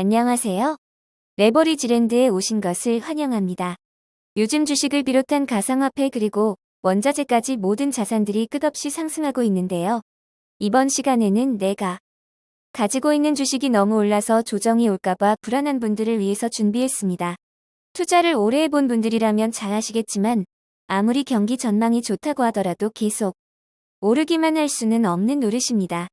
안녕하세요. 레버리지랜드에 오신 것을 환영합니다. 요즘 주식을 비롯한 가상화폐 그리고 원자재까지 모든 자산들이 끝없이 상승하고 있는데요. 이번 시간에는 내가 가지고 있는 주식이 너무 올라서 조정이 올까봐 불안한 분들을 위해서 준비했습니다. 투자를 오래 해본 분들이라면 잘 아시겠지만 아무리 경기 전망이 좋다고 하더라도 계속 오르기만 할 수는 없는 노릇입니다.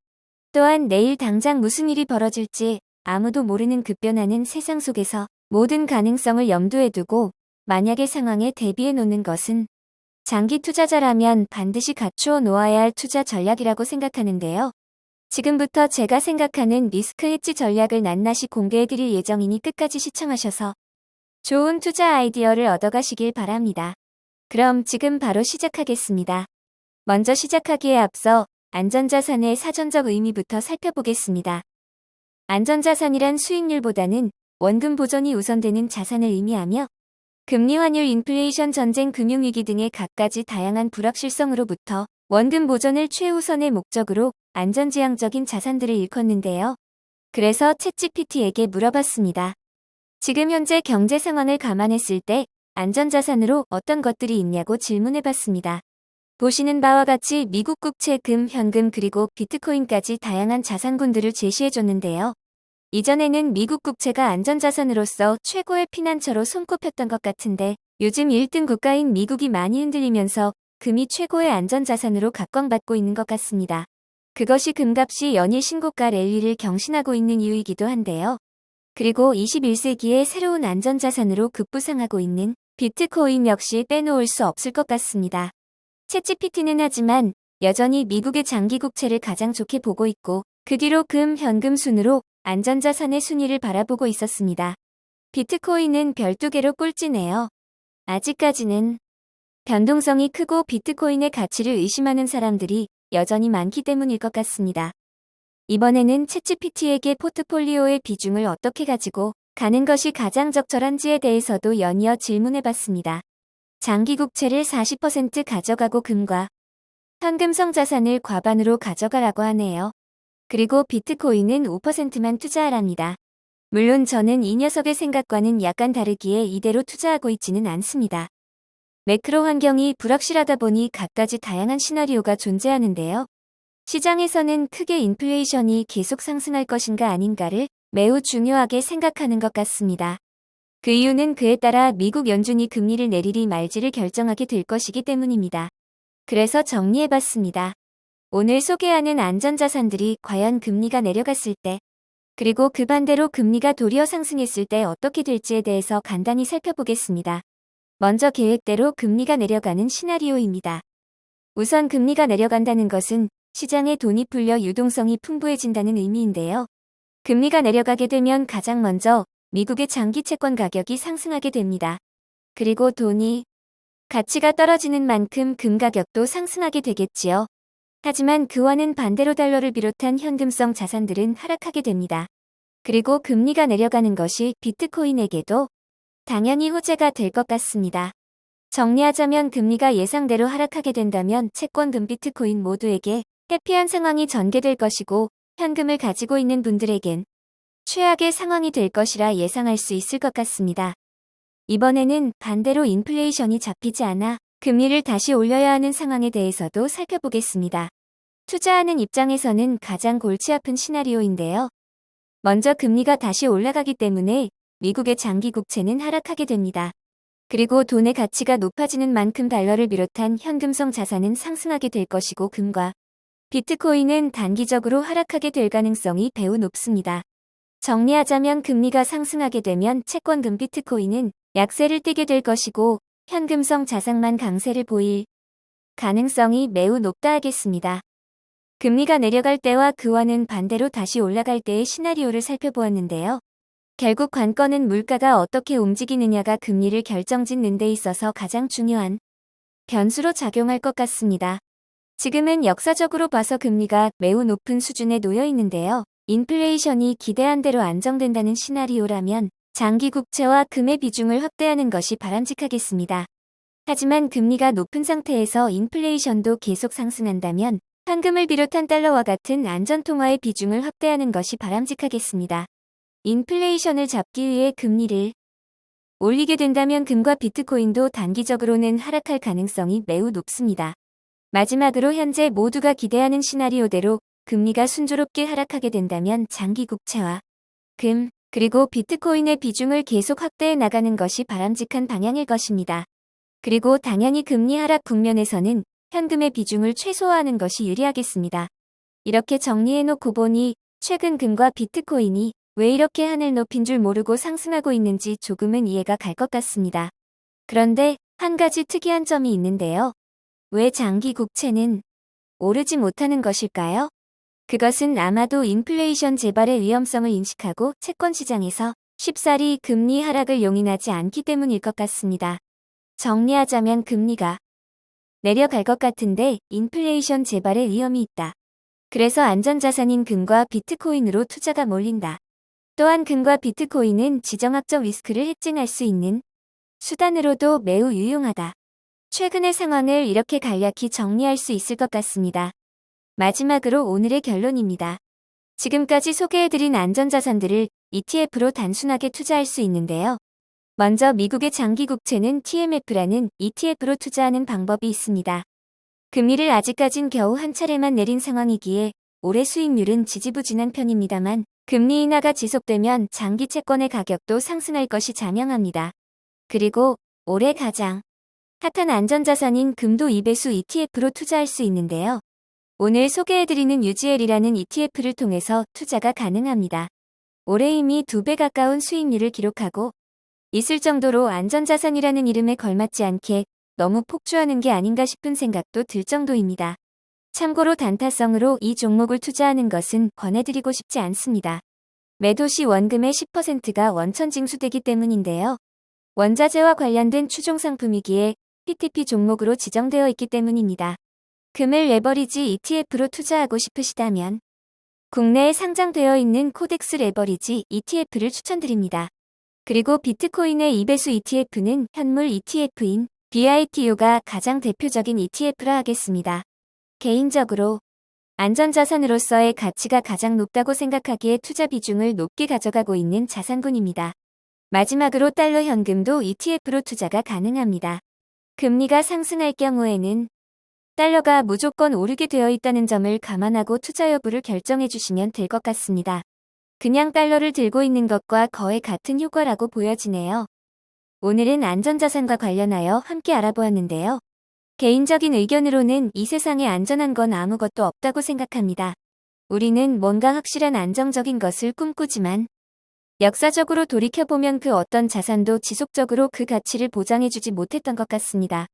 또한 내일 당장 무슨 일이 벌어질지 아무도 모르는 급변하는 세상 속에서 모든 가능성을 염두에 두고 만약의 상황에 대비해 놓는 것은 장기 투자자라면 반드시 갖추어 놓아야 할 투자 전략이라고 생각하는데요. 지금부터 제가 생각하는 리스크 해지 전략을 낱낱이 공개해 드릴 예정이니 끝까지 시청하셔서 좋은 투자 아이디어를 얻어가시길 바랍니다. 그럼 지금 바로 시작하겠습니다. 먼저 시작하기에 앞서 안전자산의 사전적 의미부터 살펴보겠습니다. 안전자산이란 수익률보다는 원금 보존이 우선되는 자산을 의미하며 금리 환율 인플레이션 전쟁 금융위기 등의 갖가지 다양한 불확실성으로부터 원금 보존을 최우선의 목적으로 안전지향적인 자산들을 일컫는데요. 그래서 챗GPT에게 물어봤습니다. 지금 현재 경제 상황을 감안했을 때 안전자산으로 어떤 것들이 있냐고 질문해봤습니다. 보시는 바와 같이 미국 국채, 금, 현금 그리고 비트코인까지 다양한 자산군들을 제시해줬는데요. 이전에는 미국 국채가 안전자산으로서 최고의 피난처로 손꼽혔던 것 같은데 요즘 1등 국가인 미국이 많이 흔들리면서 금이 최고의 안전자산으로 각광받고 있는 것 같습니다. 그것이 금값이 연일 신고가 랠리를 경신하고 있는 이유이기도 한데요. 그리고 21세기의 새로운 안전자산으로 급부상하고 있는 비트코인 역시 빼놓을 수 없을 것 같습니다. 챗GPT는 하지만 여전히 미국의 장기 국채를 가장 좋게 보고 있고 그 뒤로 금, 현금 순으로 안전자산의 순위를 바라보고 있었습니다. 비트코인은 별두 개로 꼴찌네요. 아직까지는 변동성이 크고 비트코인의 가치를 의심하는 사람들이 여전히 많기 때문일 것 같습니다. 이번에는 챗GPT에게 포트폴리오의 비중을 어떻게 가지고 가는 것이 가장 적절한지에 대해서도 연이어 질문해봤습니다. 장기 국채를 40% 가져가고 금과 현금성 자산을 과반으로 가져가라고 하네요. 그리고 비트코인은 5%만 투자하랍니다. 물론 저는 이 녀석의 생각과는 약간 다르기에 이대로 투자하고 있지는 않습니다. 매크로 환경이 불확실하다 보니 갖가지 다양한 시나리오가 존재하는데요. 시장에서는 크게 인플레이션이 계속 상승할 것인가 아닌가를 매우 중요하게 생각하는 것 같습니다. 그 이유는 그에 따라 미국 연준이 금리를 내리리 말지를 결정하게 될 것이기 때문입니다. 그래서 정리해봤습니다. 오늘 소개하는 안전자산들이 과연 금리가 내려갔을 때, 그리고 그 반대로 금리가 도리어 상승했을 때 어떻게 될지에 대해서 간단히 살펴보겠습니다. 먼저 계획대로 금리가 내려가는 시나리오입니다. 우선 금리가 내려간다는 것은 시장에 돈이 풀려 유동성이 풍부해진다는 의미인데요. 금리가 내려가게 되면 가장 먼저 미국의 장기 채권 가격이 상승하게 됩니다. 그리고 돈이 가치가 떨어지는 만큼 금 가격도 상승하게 되겠지요. 하지만 그와는 반대로 달러를 비롯한 현금성 자산들은 하락하게 됩니다. 그리고 금리가 내려가는 것이 비트코인에게도 당연히 호재가 될 것 같습니다. 정리하자면 금리가 예상대로 하락하게 된다면 채권 금 비트코인 모두에게 해피한 상황이 전개될 것이고 현금을 가지고 있는 분들에겐 최악의 상황이 될 것이라 예상할 수 있을 것 같습니다. 이번에는 반대로 인플레이션이 잡히지 않아 금리를 다시 올려야 하는 상황에 대해서도 살펴보겠습니다. 투자하는 입장에서는 가장 골치 아픈 시나리오인데요. 먼저 금리가 다시 올라가기 때문에 미국의 장기 국채는 하락하게 됩니다. 그리고 돈의 가치가 높아지는 만큼 달러를 비롯한 현금성 자산은 상승하게 될 것이고 금과 비트코인은 단기적으로 하락하게 될 가능성이 매우 높습니다. 정리하자면 금리가 상승하게 되면 채권금 비트코인은 약세를 띠게 될 것이고 현금성 자산만 강세를 보일 가능성이 매우 높다 하겠습니다. 금리가 내려갈 때와 그와는 반대로 다시 올라갈 때의 시나리오를 살펴보았는데요. 결국 관건은 물가가 어떻게 움직이느냐가 금리를 결정짓는 데 있어서 가장 중요한 변수로 작용할 것 같습니다. 지금은 역사적으로 봐서 금리가 매우 높은 수준에 놓여 있는데요. 인플레이션이 기대한 대로 안정된다는 시나리오라면 장기 국채와 금의 비중을 확대하는 것이 바람직하겠습니다. 하지만 금리가 높은 상태에서 인플레이션도 계속 상승한다면 현금을 비롯한 달러와 같은 안전통화의 비중을 확대하는 것이 바람직하겠습니다. 인플레이션을 잡기 위해 금리를 올리게 된다면 금과 비트코인도 단기적으로는 하락할 가능성이 매우 높습니다. 마지막으로 현재 모두가 기대하는 시나리오대로 금리가 순조롭게 하락하게 된다면 장기 국채와 금, 그리고 비트코인의 비중을 계속 확대해 나가는 것이 바람직한 방향일 것입니다. 그리고 당연히 금리 하락 국면에서는 현금의 비중을 최소화하는 것이 유리하겠습니다. 이렇게 정리해놓고 보니 최근 금과 비트코인이 왜 이렇게 하늘 높인 줄 모르고 상승하고 있는지 조금은 이해가 갈 것 같습니다. 그런데 한 가지 특이한 점이 있는데요. 왜 장기 국채는 오르지 못하는 것일까요? 그것은 아마도 인플레이션 재발의 위험성을 인식하고 채권 시장에서 쉽사리 금리 하락을 용인하지 않기 때문일 것 같습니다. 정리하자면 금리가 내려갈 것 같은데 인플레이션 재발의 위험이 있다. 그래서 안전자산인 금과 비트코인으로 투자가 몰린다. 또한 금과 비트코인은 지정학적 리스크를 해증할 수 있는 수단으로도 매우 유용하다. 최근의 상황을 이렇게 간략히 정리할 수 있을 것 같습니다. 마지막으로 오늘의 결론입니다. 지금까지 소개해드린 안전자산들을 ETF로 단순하게 투자할 수 있는데요. 먼저 미국의 장기국채는 TMF라는 ETF로 투자하는 방법이 있습니다. 금리를 아직까진 겨우 한 차례만 내린 상황이기에 올해 수익률은 지지부진한 편입니다만 금리 인하가 지속되면 장기 채권의 가격도 상승할 것이 자명합니다. 그리고 올해 가장 핫한 안전자산인 금도 2배수 ETF로 투자할 수 있는데요. 오늘 소개해드리는 UGL이라는 ETF를 통해서 투자가 가능합니다. 올해 이미 2배 가까운 수익률을 기록하고 있을 정도로 안전자산이라는 이름에 걸맞지 않게 너무 폭주하는 게 아닌가 싶은 생각도 들 정도입니다. 참고로 단타성으로 이 종목을 투자하는 것은 권해드리고 싶지 않습니다. 매도 시 원금의 10%가 원천 징수되기 때문인데요. 원자재와 관련된 추종 상품이기에 PTP 종목으로 지정되어 있기 때문입니다. 금을 레버리지 ETF로 투자하고 싶으시다면 국내에 상장되어 있는 코덱스 레버리지 ETF를 추천드립니다. 그리고 비트코인의 2배수 ETF는 현물 ETF인 BITU가 가장 대표적인 ETF라 하겠습니다. 개인적으로 안전자산으로서의 가치가 가장 높다고 생각하기에 투자 비중을 높게 가져가고 있는 자산군입니다. 마지막으로 달러 현금도 ETF로 투자가 가능합니다. 금리가 상승할 경우에는 달러가 무조건 오르게 되어 있다는 점을 감안하고 투자 여부를 결정해 주시면 될 것 같습니다. 그냥 달러를 들고 있는 것과 거의 같은 효과라고 보여지네요. 오늘은 안전자산과 관련하여 함께 알아보았는데요. 개인적인 의견으로는 이 세상에 안전한 건 아무것도 없다고 생각합니다. 우리는 뭔가 확실한 안정적인 것을 꿈꾸지만 역사적으로 돌이켜보면 그 어떤 자산도 지속적으로 그 가치를 보장해주지 못했던 것 같습니다.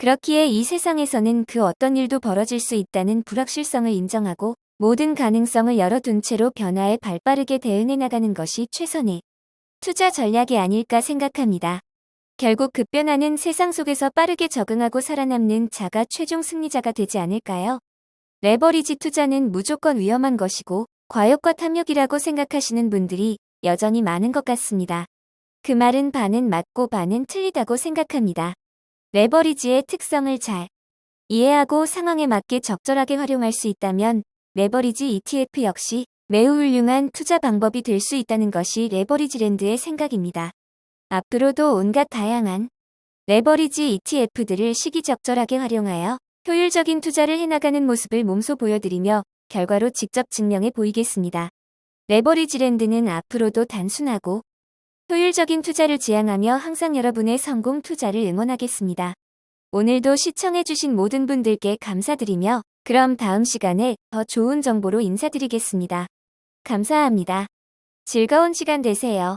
그렇기에 이 세상에서는 그 어떤 일도 벌어질 수 있다는 불확실성을 인정하고 모든 가능성을 열어둔 채로 변화에 발빠르게 대응해 나가는 것이 최선의 투자 전략이 아닐까 생각합니다. 결국 급변하는 세상 속에서 빠르게 적응하고 살아남는 자가 최종 승리자가 되지 않을까요? 레버리지 투자는 무조건 위험한 것이고 과욕과 탐욕이라고 생각하시는 분들이 여전히 많은 것 같습니다. 그 말은 반은 맞고 반은 틀리다고 생각합니다. 레버리지의 특성을 잘 이해하고 상황에 맞게 적절하게 활용할 수 있다면 레버리지 ETF 역시 매우 훌륭한 투자 방법이 될 수 있다는 것이 레버리지랜드의 생각입니다. 앞으로도 온갖 다양한 레버리지 ETF들을 시기적절하게 활용하여 효율적인 투자를 해나가는 모습을 몸소 보여드리며 결과로 직접 증명해 보이겠습니다. 레버리지랜드는 앞으로도 단순하고 효율적인 투자를 지향하며 항상 여러분의 성공 투자를 응원하겠습니다. 오늘도 시청해주신 모든 분들께 감사드리며 그럼 다음 시간에 더 좋은 정보로 인사드리겠습니다. 감사합니다. 즐거운 시간 되세요.